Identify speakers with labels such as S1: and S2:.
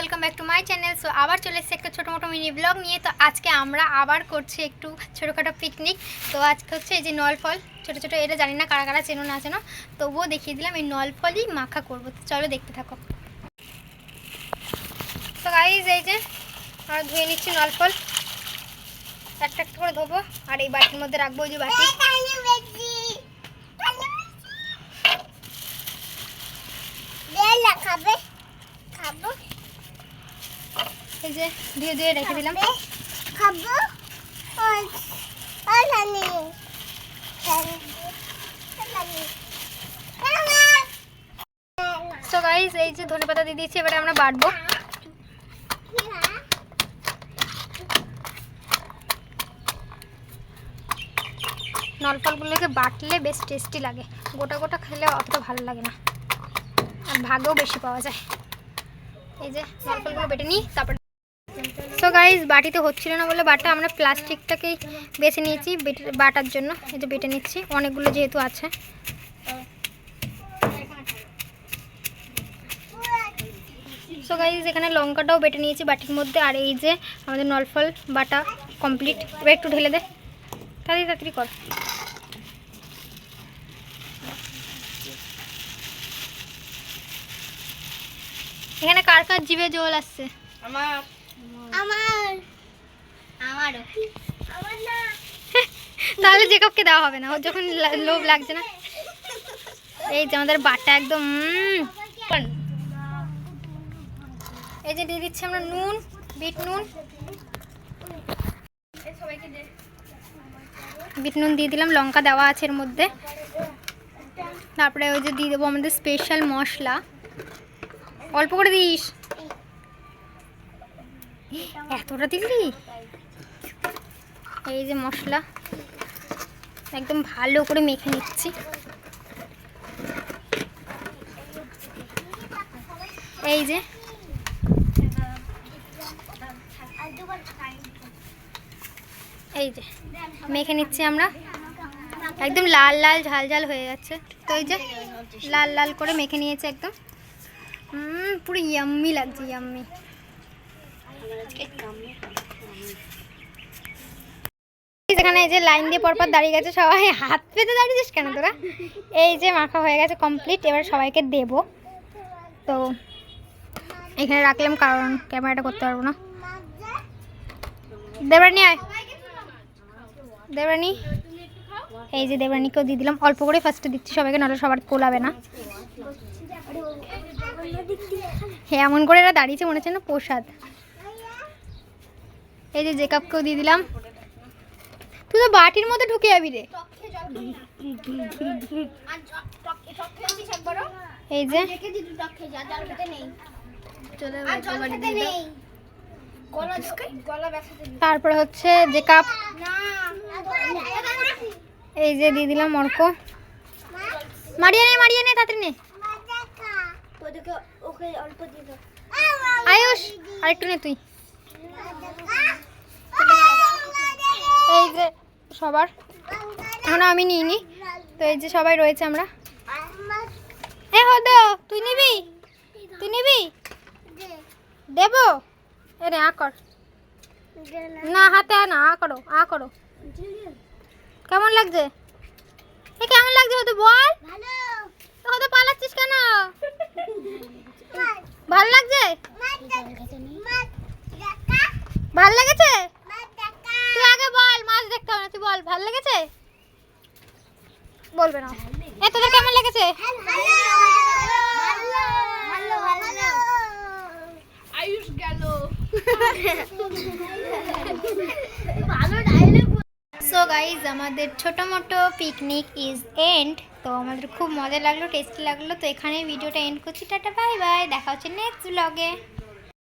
S1: Welcome back to my channel so আবার চলে এসেছি একটা ছোটো মোটো মিনি ব্লগ নিয়ে। তো আজকে আমরা আবার করছি একটু ছোটোখাটো পিকনিক তো আজকে হচ্ছে এই যে নল ফল ছোটো ছোটো, এটা জানি না কারা কারা চেনো না চেনো। তবুও দেখিয়ে দিলাম, এই নল ফলই মাখা করব। তো চলো দেখতে থাকো। তো গাইজ এই যে আমরা ধুয়ে নিচ্ছি নল ফল একটা একটা করে ধোবো, আর এই বাটির মধ্যে রাখব ওই যে বাটি
S2: খাবে খাব
S1: এই যে ধুয়ে ধুয়ে রেখে দিলাম।
S2: খাব?
S1: গাইজ এই যে ধনে পাতা দিয়ে দিয়েছি এবারে আমরা বাটবো নলফলগুলোকে বাটলে বেশ টেস্টি লাগে। গোটা গোটা খেলে অতটা ভালো লাগে না। আর ভাগেও বেশি পাওয়া যায়। এই যে নলফলগুলো বেটে নিই তারপরে তো গাইজ বাটিতে হচ্ছিল না বলে বাটা আমরা প্লাস্টিকটাকেই বেছে নিয়েছি বেটে- বাটার জন্য। এই যে বেটে নিচ্ছি, অনেকগুলো যেহেতু আছে। সো গাইজ এখানে লঙ্কাটাও বেটে নিয়েছি বাটির মধ্যে। আর এই যে আমাদের নলফল বাটা কমপ্লিট এবার একটু ঢেলে দে। তাড়াতাড়ি তাড়াতাড়ি কর। এখানে কার কার জিভে জল আসছে?
S2: আমার আমারও। আমার না।
S1: তাহলে জেকবকে দেওয়া হবে না ওর যখন লোভ লাগছে না। এই যে আমাদের বাটা একদম এই যে দিয়ে দিচ্ছি আমরা নুন বিট নুন। বিট নুন দিয়ে দিলাম লঙ্কা দেওয়া আছে এর মধ্যে। তারপরে ওই যে দিয়ে দেবো আমাদের স্পেশাল মশলা। অল্প করে দিস। এতটা দিলি? এই যে মশলা, একদম ভালো করে মেখে নিচ্ছি। এই যে এই যে, মেখে নিচ্ছি আমরা। একদম লাল লাল ঝাল ঝাল হয়ে যাচ্ছে তো এই যে, লাল লাল করে মেখে নিয়েছে একদম। পুরো ইয়াম্মি লাগছে ইয়াম্মি এখানে এই যে লাইন দিয়ে পরপর দাঁড়িয়ে গেছে, সবাই হাত পেতে দাঁড়িয়েছিস কেন তোরা? এই যে মাখা হয়ে গেছে কমপ্লিট এবার সবাইকে দেব। তো এখানে রাখলাম, কারণ ক্যামেরাটা করতে পারব না। দেবরানি আয়। দেবরানি, এই যে দেবরানিকেও দিয়ে দিলাম। অল্প করে ফার্স্টে দিচ্ছি সবাইকে, নাহলে সবার কোলাবে না। হ্যাঁ এমন করে এরা দাঁড়িয়েছে মনে হচ্ছে না প্রসাদ। এই যে জেকাপকেও দিয়ে দিলাম। তুই তো বাটির মধ্যে ঢুকে যাবি রে। এই যে। তারপরে হচ্ছে যে কাপ এই যে দিয়ে দিলাম অর্ক। মারিয়ে নে মারিয়ে নে তাড়াতাড়ি নে। আয়ুষ আরেকটু নে তুই। এই যে সবার। এখন আমি নিইনি। তো এই যে সবাই রয়েছে আমরা। এ হদ তুই নিবি? তুই নিবি? দেবো? এ রে আ কর। না হাতে না আ করো আ করো। কেমন লাগছে? এ কেমন লাগছে হতে বল? হতে পালাচ্ছিস কেন? ভালো লাগছে। ভালো লেগেছে তুই আগে বল মাছ দেখতে হবে না তুই বল ভালো লেগেছে বলবে না। এ, তোদের কেমন লেগেছে?
S2: আয়ুষ গেল
S1: সো গাইজ আমাদের ছোটো মোটো পিকনিক ইজ এন্ড তো আমাদের খুব মজা লাগল টেস্টি লাগল। তো এখানে ভিডিওটা এন্ড করছি। টাটা বাই বাই দেখা হচ্ছে নেক্সট ব্লগে